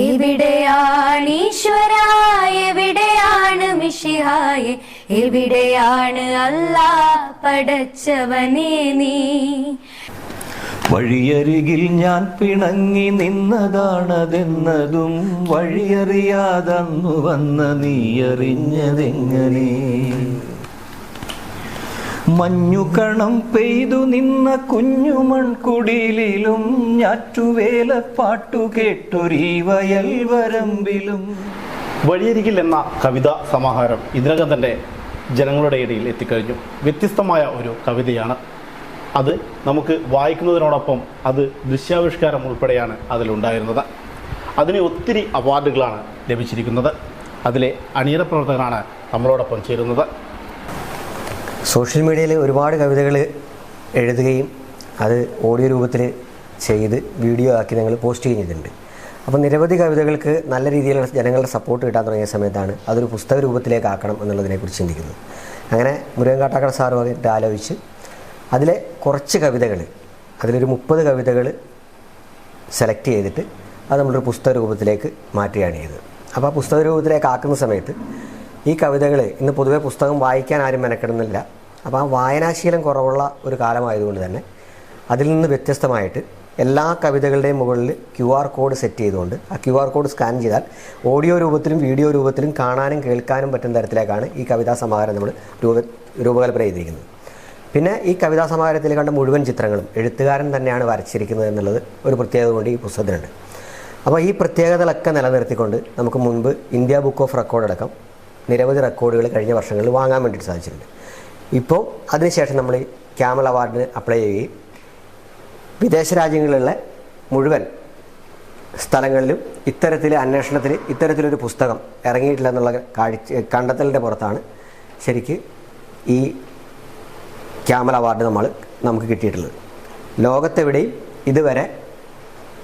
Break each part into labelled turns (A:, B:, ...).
A: എവിടെയാണ് ഈശ്വരായ എവിടെയാണ് മിഷിഹായ എവിടെയാണ് അല്ലാ പടച്ചവനെ നീ?
B: വഴിയരികിൽ ഞാൻ പിണങ്ങി നിന്നതാണതെന്നതും വഴിയറിയാതന്നു വന്ന നീ അറിഞ്ഞതെങ്ങനെ മഞ്ഞുകണം പെയ്തു നിന്ന കുഞ്ഞു മൺകുടിലും ഞാറ്റുവേല പാട്ടു കേട്ടൊരീ വയൽ വരമ്പിലും.
C: വഴിയരികിൽ എന്ന കവിതാ സമാഹാരം ഇതിനകം തന്നെ ജനങ്ങളുടെ ഇടയിൽ എത്തിക്കഴിഞ്ഞു. വ്യത്യസ്തമായ ഒരു കവിതയാണ് അത്. നമുക്ക് വായിക്കുന്നതിനോടൊപ്പം അത് ദൃശ്യാവിഷ്കാരം ഉൾപ്പെടെയാണ് അതിലുണ്ടായിരുന്നത്. അതിന് ഒത്തിരി അവാർഡുകളാണ് ലഭിച്ചിരിക്കുന്നത്. അതിലെ അണിയറ പ്രവർത്തകനാണ് നമ്മളോടൊപ്പം ചേരുന്നത്.
D: സോഷ്യൽ മീഡിയയിൽ ഒരുപാട് കവിതകൾ എഴുതുകയും അത് ഓഡിയോ രൂപത്തിൽ ചെയ്ത് വീഡിയോ ആക്കി ഞങ്ങൾ പോസ്റ്റ് ചെയ്യുന്നുണ്ട്. അപ്പോൾ നിരവധി കവിതകൾക്ക് നല്ല രീതിയിലുള്ള ജനങ്ങളുടെ സപ്പോർട്ട് കിട്ടാൻ തുടങ്ങിയ സമയത്താണ് അതൊരു പുസ്തക രൂപത്തിലേക്ക് ആക്കണം എന്നുള്ളതിനെക്കുറിച്ച് ചിന്തിക്കുന്നത്. അങ്ങനെ മുരുകൻ കാട്ടാക്കട സാറുമായിട്ട് ആലോചിച്ച് അതിലെ കുറച്ച് കവിതകൾ അതിലൊരു മുപ്പത് കവിതകൾ സെലക്ട് ചെയ്തിട്ട് അത് നമ്മളൊരു പുസ്തക രൂപത്തിലേക്ക് മാറ്റുകയാണ് ചെയ്തത്. അപ്പോൾ ആ പുസ്തക രൂപത്തിലേക്ക് ആക്കുന്ന സമയത്ത് ഈ കവിതകളെ ഇന്ന് പൊതുവെ പുസ്തകം വായിക്കാൻ ആരും മെനക്കെടുന്നില്ല. അപ്പോൾ ആ വായനാശീലം കുറവുള്ള ഒരു കാലമായതുകൊണ്ട് തന്നെ അതിൽ നിന്ന് വ്യത്യസ്തമായിട്ട് എല്ലാ കവിതകളുടെയും മുകളിൽ ക്യു ആർ കോഡ് സെറ്റ് ചെയ്തുകൊണ്ട് ആ ക്യു ആർ കോഡ് സ്കാൻ ചെയ്താൽ ഓഡിയോ രൂപത്തിലും വീഡിയോ രൂപത്തിലും കാണാനും കേൾക്കാനും പറ്റുന്ന തരത്തിലേക്കാണ് ഈ കവിതാ സമാഹാരം നമ്മൾ രൂപ രൂപകൽപ്പന ചെയ്തിരിക്കുന്നത്. പിന്നെ ഈ കവിതാ സമാഹാരത്തിൽ കണ്ട മുഴുവൻ ചിത്രങ്ങളും എഴുത്തുകാരൻ തന്നെയാണ് വരച്ചിരിക്കുന്നത് എന്നുള്ളത് ഒരു പ്രത്യേകത കൊണ്ട് ഈ പുസ്തകത്തിനുണ്ട് അപ്പോൾ ഈ പ്രത്യേകതകളൊക്കെ നിലനിർത്തിക്കൊണ്ട് നമുക്ക് മുൻപ് ഇന്ത്യ ബുക്ക് ഓഫ് റെക്കോർഡ് അടക്കം നിരവധി റെക്കോർഡുകൾ കഴിഞ്ഞ വർഷങ്ങളിൽ വാങ്ങാൻ വേണ്ടിയിട്ട് സാധിച്ചിട്ടുണ്ട്. ഇപ്പോൾ അതിനുശേഷം നമ്മൾ ക്യാമൽ അവാർഡിന് അപ്ലൈ ചെയ്യുകയും വിദേശ രാജ്യങ്ങളിലുള്ള മുഴുവൻ സ്ഥലങ്ങളിലും ഇത്തരത്തിൽ അന്വേഷണത്തിൽ ഇത്തരത്തിലൊരു പുസ്തകം ഇറങ്ങിയിട്ടില്ല എന്നുള്ള കാഴ്ച കണ്ടെത്തലിന്റെ പുറത്താണ് ശരിക്ക് ഈ ക്യാമൽ അവാർഡ് നമ്മൾ നമുക്ക് കിട്ടിയിട്ടുള്ളത്. ലോകത്തെവിടെയും ഇതുവരെ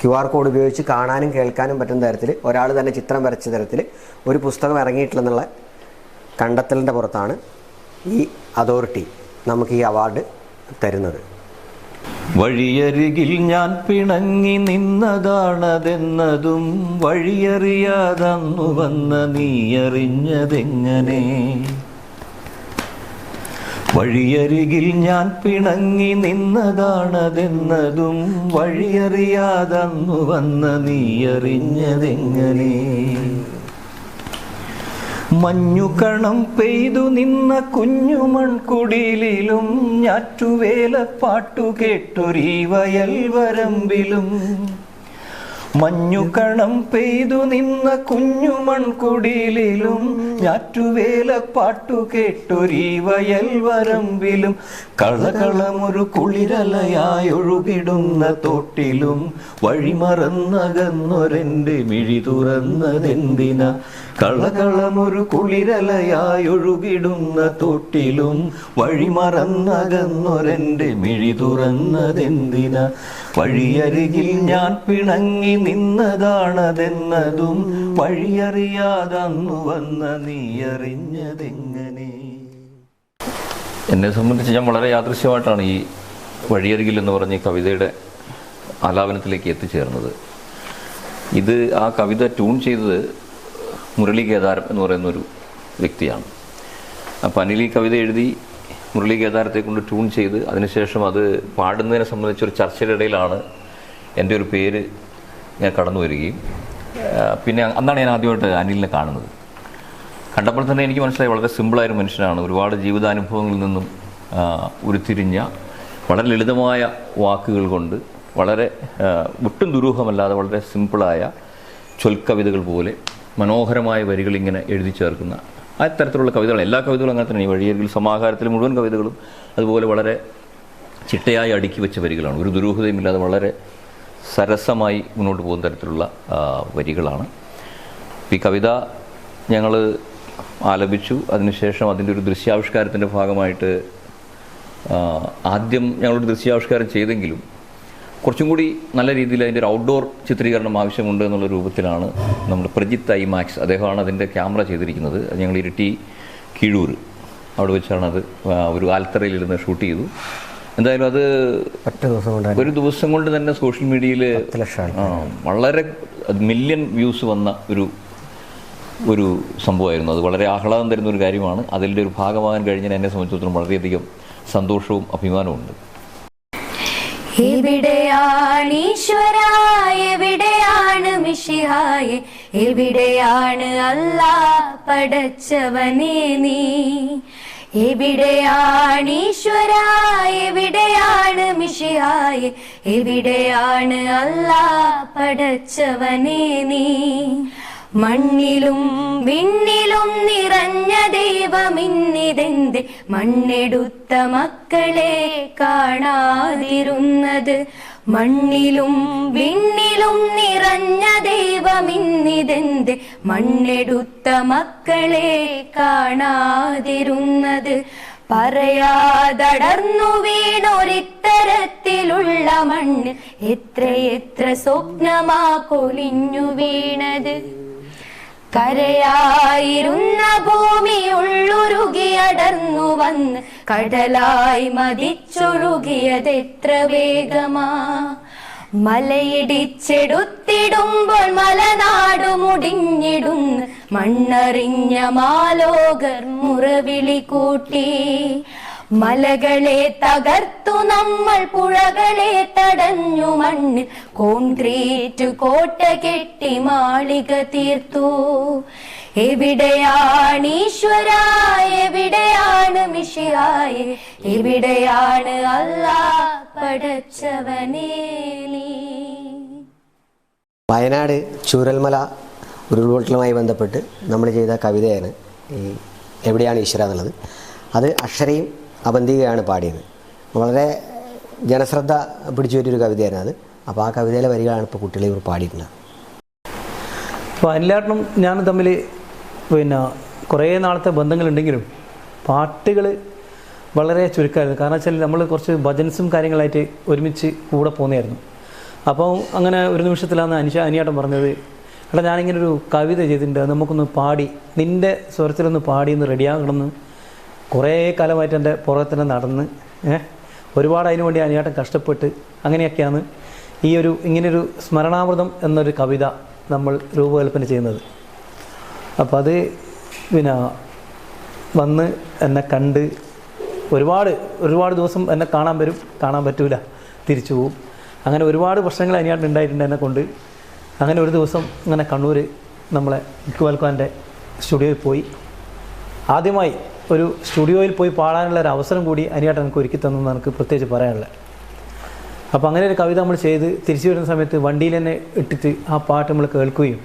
D: ക്യു ആർ കോഡ് ഉപയോഗിച്ച് കാണാനും കേൾക്കാനും പറ്റുന്ന തരത്തിൽ ഒരാൾ തന്നെ ചിത്രം വരച്ച തരത്തിൽ ഒരു പുസ്തകം ഇറങ്ങിയിട്ടില്ലെന്നുള്ള കണ്ടെത്തലിന്റെ പുറത്താണ് ഈ അതോറിറ്റി നമുക്ക് ഈ അവാർഡ് തരുന്നത്.
B: വഴിയരികിൽ ഞാൻ പിണങ്ങി നിന്നതാണതെന്നതും വഴിയറിയാതന്നു വന്ന നീ അറിഞ്ഞതെങ്ങനെ വഴിയരികിൽ ഞാൻ പിണങ്ങി നിന്നതാണതെന്നതും വഴിയറിയാതന്നു വന്ന നീ അറിഞ്ഞതെങ്ങനെ മഞ്ഞുകണം പെയ്തു നിന്ന കുഞ്ഞു മൺകുടിലും ഞാറ്റുവേല പാട്ടു കേട്ടൊരീ വയൽ വരമ്പിലും. മഞ്ഞുകണം പെയ്തു നിന്ന കുഞ്ഞു മൺകുടിലും ഞാറ്റുവേല പാട്ടു കേട്ടൊരീ വയൽ വരമ്പിലും. കളകളമൊരു കുളിരലയായി ഒഴുകിടുന്ന തോട്ടിലും വഴിമറന്നകന്നൊരെന്റെ മിഴി തുറന്നതെന്തിന? കളകളമൊരു കുളിരലയായൊഴുകിടുന്ന തൊട്ടിലും വഴിമറന്നകന്നൊരെന്റെ മിഴി തുറന്നതെന്തിന? വഴിയരികിൽ ഞാൻ പിണങ്ങി നിന്നതാണതെന്നതും വഴിയറിയാതന്നു വന്ന നീ അറിഞ്ഞതെങ്ങനെ
E: എന്നെ സംബന്ധിച്ച് ഞാൻ വളരെ യാദൃശ്യമായിട്ടാണ് ഈ വഴിയരികിൽ എന്ന് പറഞ്ഞ കവിതയുടെ ആലാപനത്തിലേക്ക് എത്തിച്ചേർന്നത്. ഇത് ആ കവിത ട്യൂൺ ചെയ്തത് മുരളി കേദാരം എന്ന് പറയുന്ന ഒരു വ്യക്തിയാണ്. അപ്പം അനിൽ ഈ കവിത എഴുതി മുരളി കേദാരത്തെ കൊണ്ട് ട്യൂൺ ചെയ്ത് അതിനുശേഷം അത് പാടുന്നതിനെ സംബന്ധിച്ചൊരു ചർച്ചയുടെ ഇടയിലാണ് എന്റെ ഒരു പേര് ഞാൻ കടന്നു വരികയും പിന്നെ അന്നാണ് ഞാൻ ആദ്യമായിട്ട് അനിലിനെ കാണുന്നത്. കണ്ടപ്പോൾ തന്നെ എനിക്ക് മനസ്സിലായി വളരെ സിമ്പിളായൊരു മനുഷ്യനാണ്. ഒരുപാട് ജീവിതാനുഭവങ്ങളിൽ നിന്നും ഉരുത്തിരിഞ്ഞ വളരെ ലളിതമായ വാക്കുകൾ കൊണ്ട് വളരെ ഒട്ടും ദുരൂഹമല്ലാതെ വളരെ സിമ്പിളായ ചൊൽക്കവിതകൾ പോലെ മനോഹരമായ വരികൾ ഇങ്ങനെ എഴുതി ചേർക്കുന്ന ആ തരത്തിലുള്ള കവിതകൾ. എല്ലാ കവിതകളും അങ്ങനെ തന്നെ. ഈ വഴിയരികിൽ സമാഹാരത്തിൽ മുഴുവൻ കവിതകളും അതുപോലെ വളരെ ചിട്ടയായി അടുക്കി വെച്ച വരികളാണ്. ഒരു ദുരൂഹതയുമില്ലാതെ വളരെ സരസമായി മുന്നോട്ട് പോകുന്ന തരത്തിലുള്ള വരികളാണ്. ഈ കവിത ഞങ്ങൾ ആലപിച്ചു. അതിനുശേഷം അതിന്റെ ഒരു ദൃശ്യാവിഷ്കാരത്തിന്റെ ഭാഗമായിട്ട് ആദ്യം ഞങ്ങളൊരു ദൃശ്യാവിഷ്കാരം ചെയ്തെങ്കിലും കുറച്ചും കൂടി നല്ല രീതിയിൽ അതിന്റെ ഒരു ഔട്ട്ഡോർ ചിത്രീകരണം ആവശ്യമുണ്ട് എന്നുള്ള രൂപത്തിലാണ് നമ്മൾ പ്രജിത്ത് ഐ മാക്സ് അദ്ദേഹമാണ് അതിന്റെ ക്യാമറ ചെയ്തിരിക്കുന്നത്. ഞങ്ങൾ ഇരിട്ടി കീഴൂർ. അവിടെ വെച്ചാണ് അത് ഒരു ആൽത്തറയിലിരുന്ന് ഷൂട്ട് ചെയ്തു. എന്തായാലും അത്
D: ഒറ്റ ദിവസം കൊണ്ട്
E: ഒരു ദിവസം കൊണ്ട് തന്നെ സോഷ്യൽ മീഡിയയിൽ വളരെ മില്യൺ വ്യൂസ് വന്ന ഒരു ഒരു സംഭവമായിരുന്നു. അത് വളരെ ആഹ്ലാദം തരുന്ന ഒരു കാര്യമാണ്. അതിന്റെ ഒരു ഭാഗമാകാൻ കഴിഞ്ഞാൽ എന്നെ സംബന്ധിച്ചിടത്തോളം വളരെയധികം സന്തോഷവും അഭിമാനവും ഉണ്ട്
A: എവിടെയാണ് ഈശ്വരായ എവിടെയാണ് മിഷിഹായ എവിടെയാണ് അല്ലാ പടച്ചവനെ നീ? എവിടെയാണ് ഈശ്വരായ എവിടെയാണ് മിഷിഹായ എവിടെയാണ് അല്ലാ പടച്ചവനെ നീ? മണ്ണിലും വിണ്ണിലും നിറഞ്ഞ ദൈവമിന്നിതെന്ത്? മണ്ണെടുത്ത മക്കളെ കാണാതിരുന്നത്. മണ്ണിലും വിണ്ണിലും നിറഞ്ഞ ദൈവമിന്നിതെന്ത്? മണ്ണെടുത്ത മക്കളെ കാണാതിരുന്നത്. പറയാതടർന്നു വീണൊരിത്തരത്തിലുള്ള മണ്ണ് എത്രയെത്ര സ്വപ്നമാ കൊലിഞ്ഞു വീണത്. കരയായിരുന്ന ഭൂമി ഉള്ളുരുകിയടർന്നു വന്ന് കടലായി മതിച്ചൊഴുകിയതെത്ര വേഗമാ. മലയിടിച്ചെടുത്തിടുമ്പോൾ മലനാടു മുടിഞ്ഞിടുന്ന് മണ്ണറിഞ്ഞ മാലോകർ മുറവിളി കൂട്ടി. മലകളെ തകർത്തു നമ്മൾ പുഴകളെ തടഞ്ഞു മണ്ണിൽ. കോൺക്രീറ്റ് കോട്ട കെട്ടി മാളിക തീർത്തു. എവിടെയാണ് ഈശ്വര? എവിടെയാണ് മിഷിയായ എവിടെയാണ് അല്ലാ പടച്ചവനേ
D: വയനാട് ചൂരൽമല ഉരുൾപൊട്ടലുമായി ബന്ധപ്പെട്ട് നമ്മൾ ചെയ്ത കവിതയാണ് ഈ എവിടെയാണ് ഈശ്വര എന്നുള്ളത് അത് അക്ഷരയും അബന്ധികയാണ് പാടിയത്. വളരെ ജനശ്രദ്ധ പിടിച്ചു പറ്റിയൊരു കവിതയായിരുന്നു അത്. അപ്പോൾ ആ കവിതയിലെ വരികളാണ് ഇപ്പോൾ കുട്ടികളെ ഇവർ പാടിയിട്ടുള്ളത്.
F: അപ്പോൾ അനിലേട്ടനും ഞാനും തമ്മിൽ പിന്നെ കുറേ നാളത്തെ ബന്ധങ്ങളുണ്ടെങ്കിലും പാട്ടുകൾ വളരെ ചുരുക്കമായിരുന്നു. കാരണം വെച്ചാൽ നമ്മൾ കുറച്ച് ഭജൻസും കാര്യങ്ങളായിട്ട് ഒരുമിച്ച് കൂടെ പോകുന്നതായിരുന്നു അപ്പോൾ അങ്ങനെ ഒരു നിമിഷത്തിലാണ് അനിഷ അനിയാട്ടം പറഞ്ഞത് എടാ ഞാനിങ്ങനെ ഒരു കവിത ചെയ്തിട്ടുണ്ട് നമുക്കൊന്ന് പാടി നിന്റെ സ്വരത്തിലൊന്ന് പാടി റെഡിയാകണമെന്ന്. കുറേ കാലമായിട്ട് എന്റെ പുറകെ തന്നെ നടന്ന് ഒരുപാട് അതിനു വേണ്ടി അനിയാട്ടം കഷ്ടപ്പെട്ട് അങ്ങനെയൊക്കെയാണ് ഈ ഒരു ഇങ്ങനൊരു സ്മരണാമൃതം എന്നൊരു കവിത നമ്മൾ രൂപകൽപ്പന ചെയ്യുന്നത്. അപ്പോൾ അത് പിന്നെ വന്ന് എന്നെ കണ്ട് ഒരുപാട് ഒരുപാട് ദിവസം എന്നെ കാണാൻ വരും കാണാൻ പറ്റൂല തിരിച്ചു പോവും. അങ്ങനെ ഒരുപാട് പ്രശ്നങ്ങൾ അതിനായിട്ട് ഉണ്ടായിട്ടുണ്ട് എന്നെ കൊണ്ട്. അങ്ങനെ ഒരു ദിവസം ഇങ്ങനെ കണ്ണൂർ നമ്മളെ ഇക്കുവാൽക്കാന്റെ സ്റ്റുഡിയോയിൽ പോയി. ആദ്യമായി ഒരു സ്റ്റുഡിയോയിൽ പോയി പാടാനുള്ള ഒരു അവസരം കൂടി അനിയാട്ടൻ എനിക്ക് ഒരുക്കി തന്നു എനിക്ക് പ്രത്യേകിച്ച് പറയാനുള്ളത്. അപ്പോൾ അങ്ങനെ ഒരു കവിത നമ്മൾ ചെയ്ത് തിരിച്ചു വരുന്ന സമയത്ത് വണ്ടിയിൽ തന്നെ ഇട്ടിട്ട് ആ പാട്ട് നമ്മൾ കേൾക്കുകയും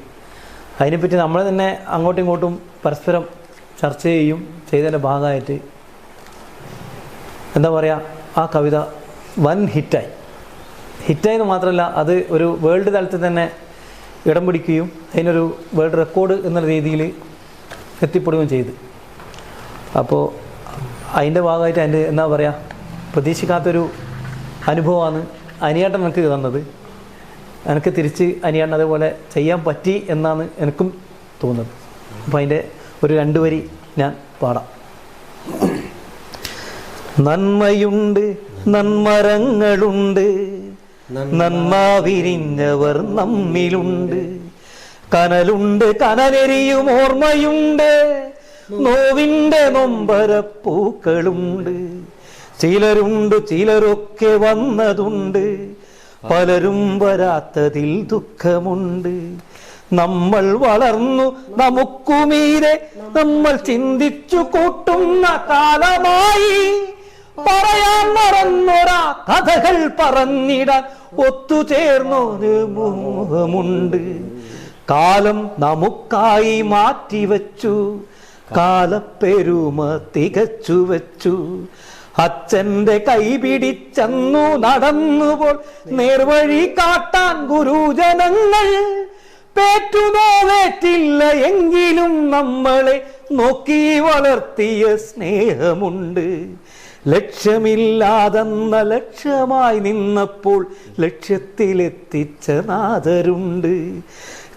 F: അതിനെപ്പറ്റി നമ്മൾ തന്നെ അങ്ങോട്ടും ഇങ്ങോട്ടും പരസ്പരം ചർച്ച ചെയ്യും ചെയ്തതിന്റെ ഭാഗമായിട്ട് എന്താ പറയുക ആ കവിത വൻ ഹിറ്റായി. ഹിറ്റായെന്ന് മാത്രമല്ല അത് ഒരു വേൾഡ് തലത്തിൽ തന്നെ ഇടം പിടിക്കുകയും അതിനൊരു വേൾഡ് റെക്കോർഡ് എന്നുള്ള രീതിയിൽ എത്തിപ്പെടുകയും ചെയ്തു. അപ്പോൾ അതിന്റെ ഭാഗമായിട്ട് അതിന്റെ എന്താ പറയുക പ്രതീക്ഷിക്കാത്തൊരു അനുഭവമാണ് അനിയേട്ടൻ എനിക്ക് തന്നത്. എനിക്ക് തിരിച്ച് അനിയേട്ടൻ അതേപോലെ ചെയ്യാൻ പറ്റി എന്നാണ് എനിക്കും തോന്നുന്നത്. അപ്പോൾ അതിന്റെ ഒരു രണ്ടു വരി ഞാൻ പാടാം. നന്മയുണ്ട് നന്മരങ്ങളുണ്ട് നന്മ വിരിഞ്ഞവർ നമ്മിലുണ്ട്. കനലുണ്ട് കനലെരിയും ഓർമ്മയുണ്ട്. നോവിന്റെ നൊമ്പരപ്പൂക്കളുണ്ട്. ചിലരുണ്ട് ചിലരൊക്കെ വന്നതുണ്ട്. പലരും വരാത്തതിൽ ദുഃഖമുണ്ട്. നമ്മൾ വളർന്നു നമുക്കുമീരെ നമ്മൾ ചിന്തിച്ചു കൂട്ടുന്ന കാലമായി. പറയാൻ മറന്നൊരാ കഥകൾ പറഞ്ഞിടാൻ ഒത്തുചേർന്നൊരു മോഹമുണ്ട് കാലം നമുക്കായി മാറ്റിവെച്ചു. കാലപ്പെരുമ തികച്ചു വെച്ചു അച്ഛന്റെ കൈപിടിച്ചെന്നു നടന്നുപോൾ. നേർവഴി കാട്ടാൻ ഗുരുജനങ്ങൾ. പേറ്റുനോവേറ്റില്ല എങ്കിലും നമ്മളെ നോക്കി വളർത്തിയ സ്നേഹമുണ്ട്. ലക്ഷ്യമില്ലാതെന്ന ലക്ഷ്യമായി നിന്നപ്പോൾ ലക്ഷ്യത്തിലെത്തിച്ച നാഥരുണ്ട്.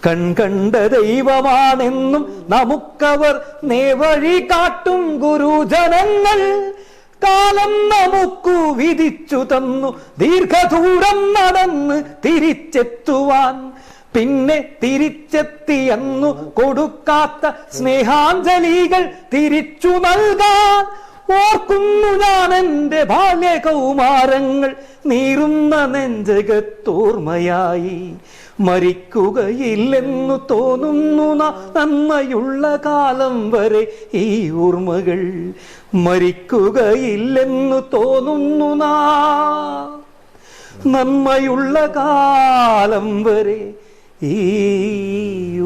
F: കൺകണ്ട ദൈവമാണെന്നും നമുക്കവർ നേവഴി കാട്ടും ഗുരുജനങ്ങൾ. കാലം നമുക്കു വിധിച്ചു തന്നു. ദീർഘദൂരം നടന്ന് തിരിച്ചെത്തുവാൻ. പിന്നെ തിരിച്ചെത്തിയെന്നു കൊടുക്കാത്ത സ്നേഹാഞ്ജലികൾ തിരിച്ചു നൽകാൻ. ഓർക്കുന്നു ഞാൻ എന്റെ ബാല്യ കൗമാരങ്ങൾ നീറുന്ന നെഞ്ചകത്തോർമ്മയായി മരിക്കുകയില്ലെന്നു തോന്നുന്നു നന്മയുള്ള കാലം വരെ ഈ ഓർമ്മകൾ മരിക്കുകയില്ലെന്നു തോന്നുന്നു നന്മയുള്ള കാലം വരെ ഈ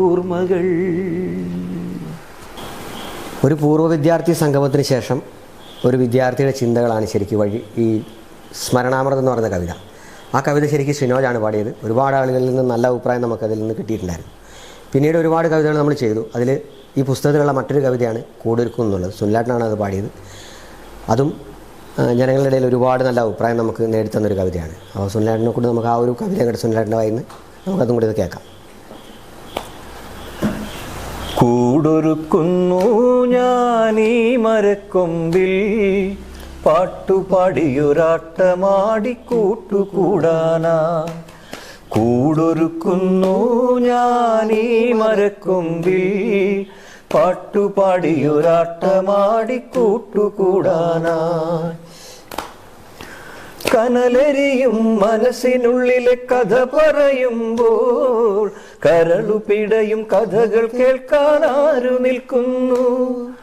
F: ഓർമ്മകൾ
D: ഒരു പൂർവ വിദ്യാർത്ഥി സംഗമത്തിന് ശേഷം ഒരു വിദ്യാർത്ഥിയുടെ ചിന്തകളാണ് ശരിക്കും വഴി ഈ സ്മരണാമൃതം എന്ന് പറയുന്ന കവിത. ആ കവിത ശരിക്കും ഷിനോജാണ് പാടിയത്. ഒരുപാട് ആളുകളിൽ നിന്ന് നല്ല അഭിപ്രായം നമുക്ക് അതിൽ നിന്ന് കിട്ടിയിട്ടുണ്ടായിരുന്നു. പിന്നീട് ഒരുപാട് കവിതകൾ നമ്മൾ ചെയ്തു. അതിൽ ഈ പുസ്തകത്തിലുള്ള മറ്റൊരു കവിതയാണ് കൂടൊരുക്കും എന്നുള്ളത്. സുനിലാട്ടനാണ് അത് പാടിയത്. അതും ജനങ്ങളുടെ ഇടയിൽ ഒരുപാട് നല്ല അഭിപ്രായം നമുക്ക് നേടിത്തന്നൊരു കവിതയാണ്. അപ്പോൾ സുനിലാട്ടിനെ കൂടി നമുക്ക് ആ ഒരു കവിത അങ്ങോട്ട് സുനിലാട്ടിന്റെ വായിന്ന് നമുക്കതും കൂടി ഇത് കേൾക്കാം.
B: കൂടൊരുക്കുന്നു ഞാനീ മരക്കൊമ്പിൽ പാട്ടുപാടിയൊരാട്ടമാടി കൂട്ടുകൂടാനാ. കൂടൊരുക്കുന്നു ഞാനീ മരക്കൊമ്പിൽ. പാട്ടുപാടിയൊരാട്ടമാടി കൂട്ടുകൂടാനാ. കനലരിയും മനസ്സിനുള്ളിലെ കഥ പറയുമ്പോൾ കരളുപിടയും കഥകൾ കേൾക്കാൻ ആരു നിൽക്കുന്നു.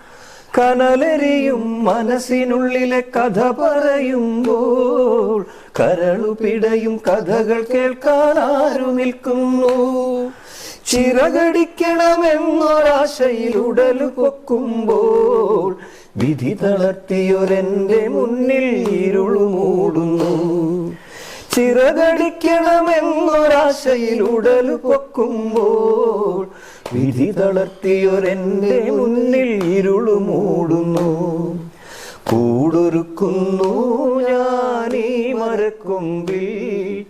B: കനലെരിയും മനസ്സിനുള്ളിലെ കഥ പറയുമ്പോൾ കരളുപിടയും കഥകൾ കേൾക്കാൻ ആരു നിൽക്കുന്നു ചിറകടിക്കണമെന്നൊരാശയിലുടലു പൊക്കുമ്പോൾ വിധി തളർത്തിയൊരെന്റെ മുന്നിൽ ഇരുളുമൂടുന്നു മൂടുന്നു. ചിറകടിക്കണമെന്നൊരാശയിൽ ഉടലു പൊക്കുമ്പോൾ വിധി തളർത്തിയൊരെന്റെ മുന്നിൽ മൂടുന്നു. കൂടൊരുക്കുന്നു ഞാനീ മരക്കൊമ്പിൽ.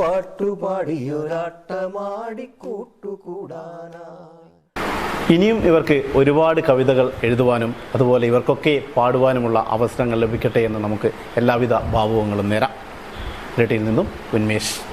B: പാട്ടുപാടിയൊരാട്ടമാടി കൂട്ടുകൂടാനാ
C: ഇനിയും ഇവർക്ക് ഒരുപാട് കവിതകൾ എഴുതുവാനും അതുപോലെ ഇവർക്കൊക്കെ പാടുവാനുമുള്ള അവസരങ്ങൾ ലഭിക്കട്ടെ എന്ന് നമുക്ക് എല്ലാവിധ ഭാവുകങ്ങളും നേരാം. ഇരട്ടിയിൽ നിന്നും ഉന്മേഷ്.